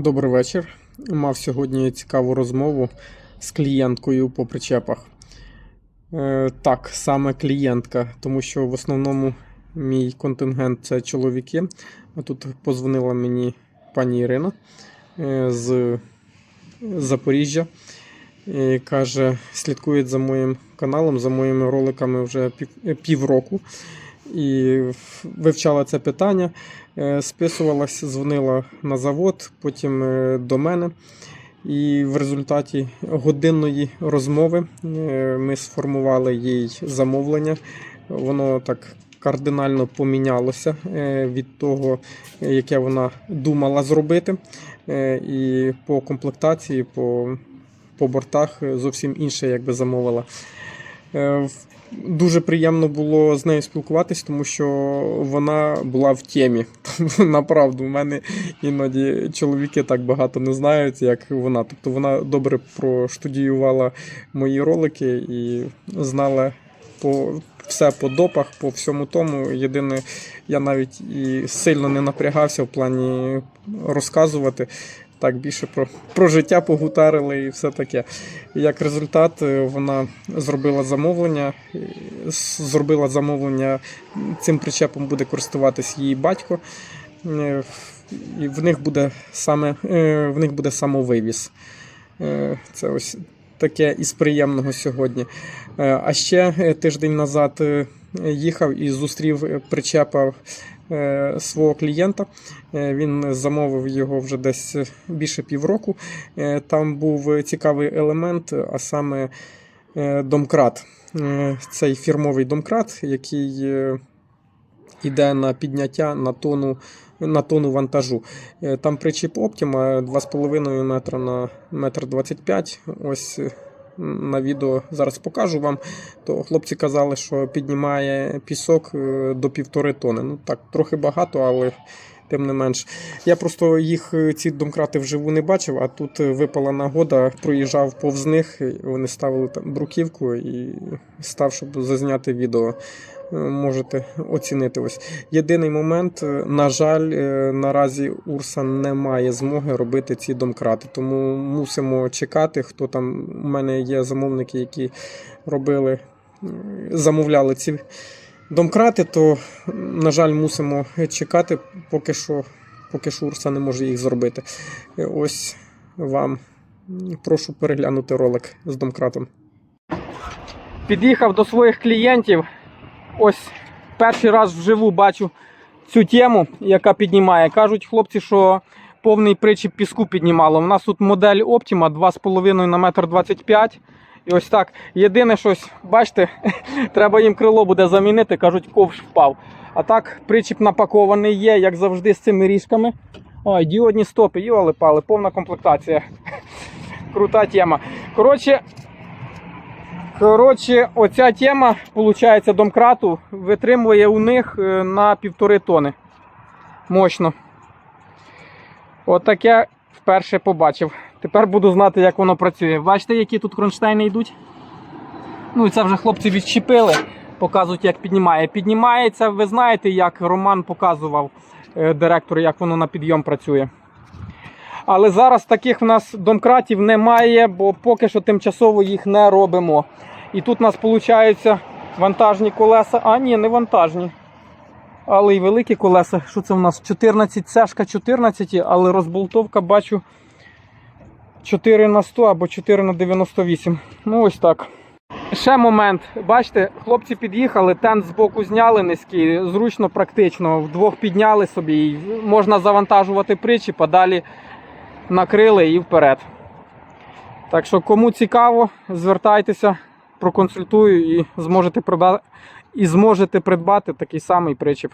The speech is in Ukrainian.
Добрий вечір. Мав сьогодні цікаву розмову з клієнткою по причепах. Е, так, саме клієнтка, тому що в основному мій контингент це чоловіки. А тут позвонила мені пані Ірина е, з Запоріжжя. І каже, слідкує за моїм каналом, за моїми роликами вже пів, е, півроку. І вивчала це питання. Е, Списувалась, дзвонила на завод, потім е, до мене. І в результаті годинної розмови е, ми сформували їй замовлення. Воно так кардинально помінялося від того, яке вона думала зробити. І по комплектації, по, по бортах зовсім інше якби замовила. Е, Дуже приємно було з нею спілкуватись, тому що вона була в темі. Направду, в мене іноді чоловіки так багато не знають, як вона. Тобто вона добре проштудіювала мої ролики і знала по все по допах, по всьому тому. Єдине, я навіть і сильно не напрягався в плані розказувати. Так, більше про, про життя погутарили і все таке. Як результат, е, вона зробила замовлення. е, Зробила замовлення. Цим причепом буде користуватись її батько. Е, І в них буде саме в них буде самовивіз. Це ось таке із приємного сьогодні. Е, А ще е, тиждень назад е, їхав і зустрів причепа е, свого клієнта. Він замовив його вже десь більше півроку. Там був цікавий елемент, а саме домкрат. Цей фірмовий домкрат, який йде на підняття на тонну, на тонну вантажу. Е, Там причіп Optima 2,5 метра на 1,25 м. Ось е, на відео зараз покажу вам. То хлопці казали, що піднімає пісок е, до півтори тони. Ну так, трохи багато, але тим не менш. Я просто їх е, ці домкрати вживу не бачив, а тут е, випала нагода, проїжджав повз них. Вони ставили там бруківку і став, щоб зазняти відео. Е, Можете оцінити ось. Єдиний момент, на жаль, наразі Урса не має змоги робити ці домкрати, тому мусимо чекати. Хто там у мене є замовники, які робили, замовляли ці домкрати, то, на жаль, мусимо чекати, поки що, поки що Урса не може їх зробити. Е, Ось вам прошу переглянути ролик з домкратом. Під'їхав до своїх клієнтів. Ось перший раз вживу бачу цю тему, яка піднімає. Кажуть хлопці, що повний причіп піску піднімало. У нас тут модель Optima 2,5 на 1,25 м. І ось так. Єдине щось, бачите, треба їм крило буде замінити, кажуть, ковш впав. А так, причіп напакований є, як завжди, з цими ріжками. Ой, діодні стопи, йоли пали, повна комплектація. Крута тема. Коротше, Коротше, оця тема, виходить, домкрату витримує у них е, на півтори тони. Мощно. Отаке вперше побачив. Тепер буду знати, як воно працює. Бачите, які тут кронштейни йдуть? Ну і це вже хлопці відчепили, показують, як піднімає. Піднімається, ви знаєте, як Роман показував е, директор, як воно на підйом працює. Але зараз таких в нас домкратів немає, бо поки що тимчасово їх не робимо. І тут у нас виходить вантажні колеса. А, ні, не вантажні. Але й великі колеса. Що це у нас? 14 сешка 14, але розболтовка бачу 4 на 100 або 4 на 98. Ну ось так. Ще момент. Бачите, хлопці під'їхали, тент збоку зняли низький, зручно, практично. Вдвох підняли собі. і Можна завантажувати причіп, а далі накрили і вперед. Так що, кому цікаво, звертайтеся, проконсультую і зможете придбати, і зможете придбати такий самий причіп.